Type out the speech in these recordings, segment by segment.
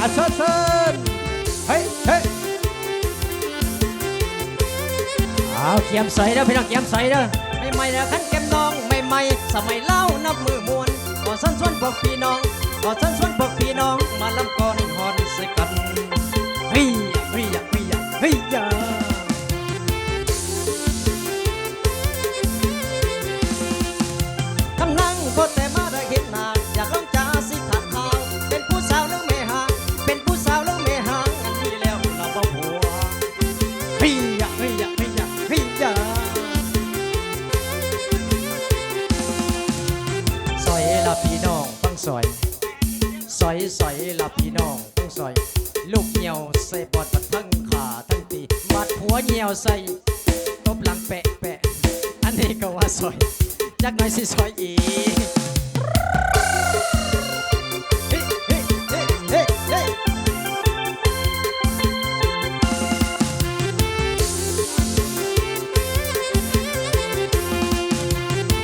อาเซิร์นเซิร์เฮ้ยเฮ้ยเอาเกียมใส่เด้อพี่น้องเกียมใส่เด้อไม่ไม่นะขันเก็มน้องไม่ไม่สมัยเล่านับมือมวนขอสั้นส่วนพวกพี่น้องขอสั้นส่วนพวกพี่น้องมาลำก่อนหอนใส่กันเฮ้ยเฮ้ยเฮ้ยเฮ้ย ละพี่น้องฟังซอยซอยซอยละพี่น้องฟังซอย ลูกเหี่ยวใส่บอดบัดทั้งขาทั้งตีบัดหัวเหี่ยวใส่ตบหลังแปะแปะอันนี้ก็ว่าซอยจักหน่อยสิซอยอีเฮ้เฮ้เฮ้เฮ้เฮ้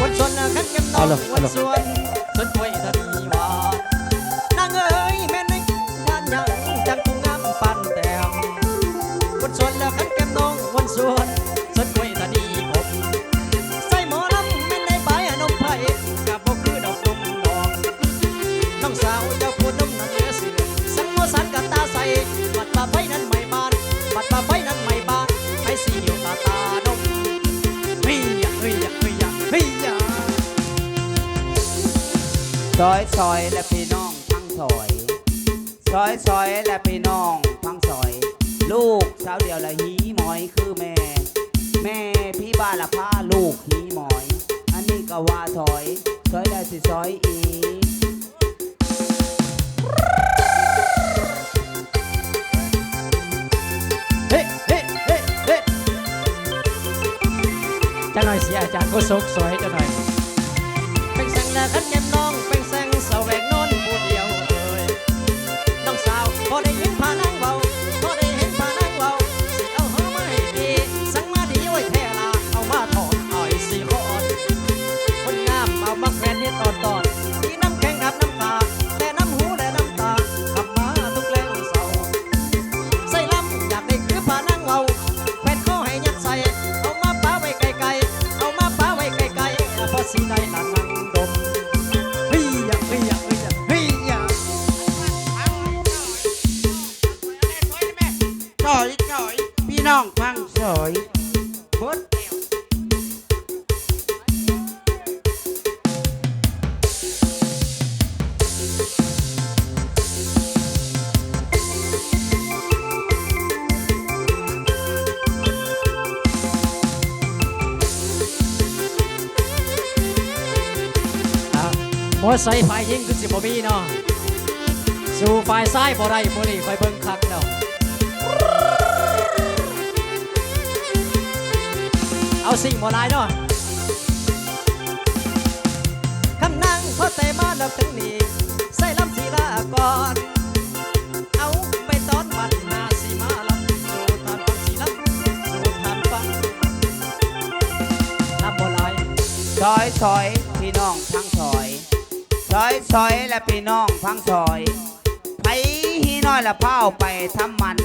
วันส่วนละ ซอยซอยและพี่น้องทั้งซอยซอยซอยและพี่น้องทั้งซอย ลูกสาวเดียวละหีหมอยคือแม่ แม่พี่บ้านละพาลูกหีหมอย อันนี้ก็ว่าซอยซอยได้สิซอยอีกเฮ้เฮ้เฮ้เฮ้จะหน่อยสิอาจารย์ก็สกสวยจะหน่อยเป็นแสงและขันแก้มน้องเป็น มอไซค์ฝ่ายยิงคือสิบ่มีเนาะสู่ฝ่ายซ้ายบ่ได้บ่นี่คอยเบิ่งคักแล้วเอาสิ่งบ่ลายเนาะคำนั่งพอแต่มาแล้วถึงนี้ใส่ลำสีลาก่อนเอาไปตอนบันหนาสีมาลำสู่ทานฟังสีลำสู่ทานฟังลำบ่ลายซอยซอยพี่น้องทั้งซอย ซอยซอยและพี่น้องฟังซอยไผหีน้อยละเผาไปทำมัน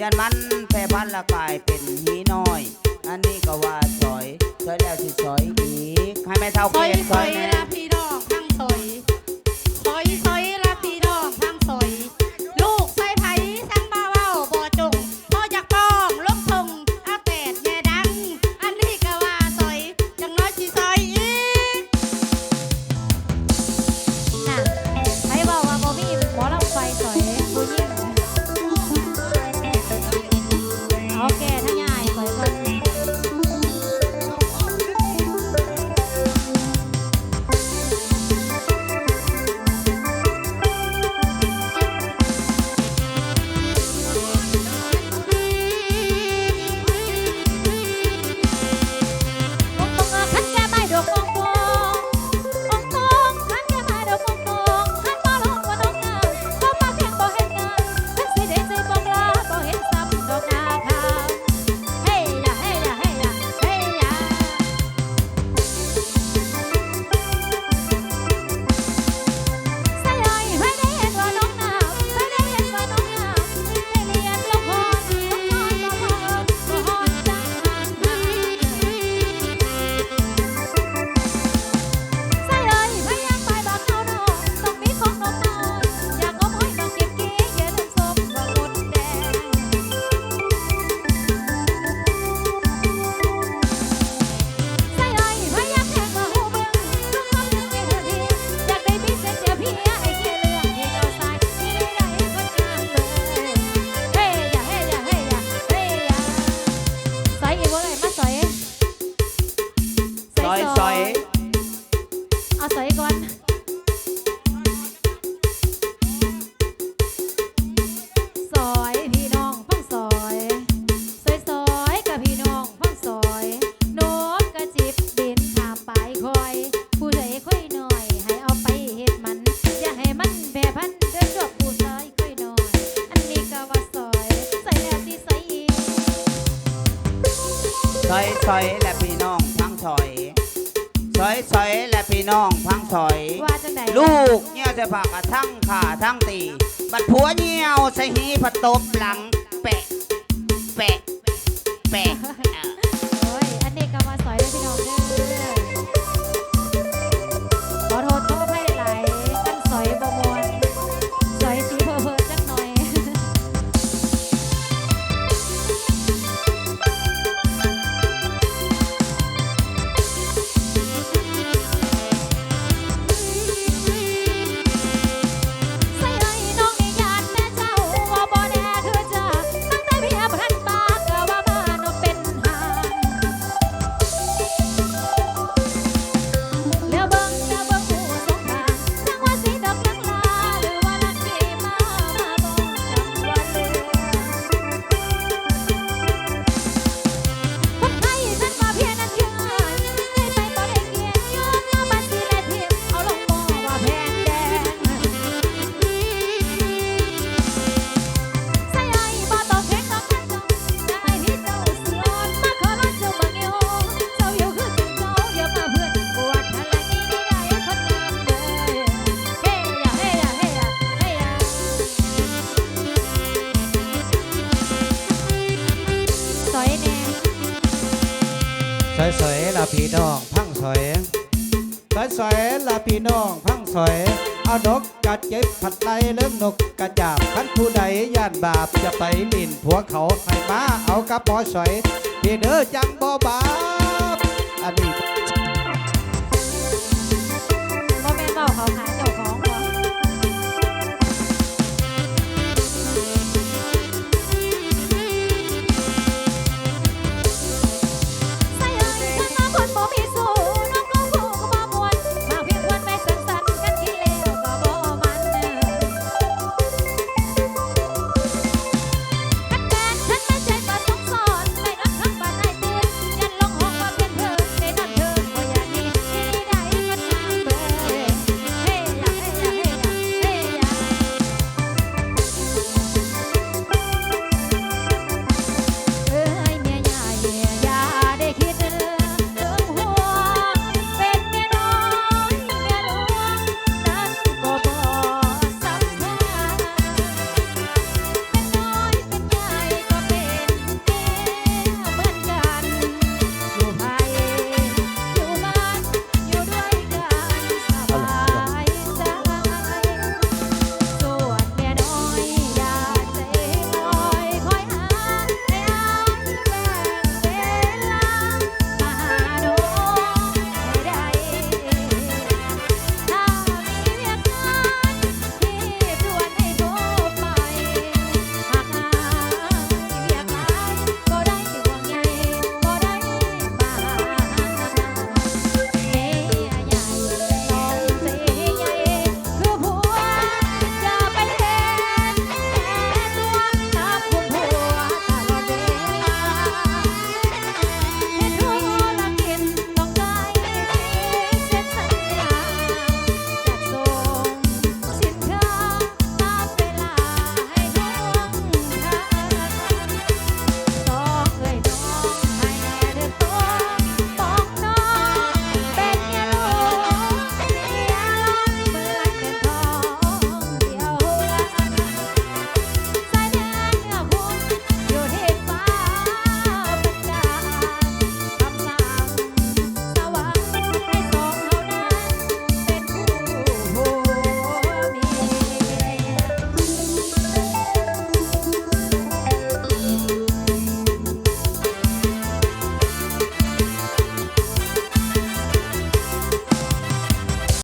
ยันมันแพร่พันละกลายเป็นหีน้อย อันนี้ก็ว่าซอยซอยแล้วสิซอยอีกให้แม่เท่าซอยเกียนซซออยยแน่ละพี่น้องทั้งซอยซอยซอย ซอยซอยและพี่น้องพังถอยซอยซอยและพี่น้องพังถอย ว่าจังไดลูกเงี้ยวจะผักะทั้งขาทั้งตี บัดผัวเงี้ยวใส่หีผัดตบหลัง แปะ แปะ แปะ น้องพังสอยสอยสอยละพี่น้องพังสอย เอาดกกัดเจ็บผัดไลเลิ่งนกกระจาบขันผู้ใดย่านบาปจะไปลินผัวเขาใครมาเอากระป๋อสอยพี่เด้อจังบ่บาปอันนี้ บ่แม่นเว้าเขาค่ะ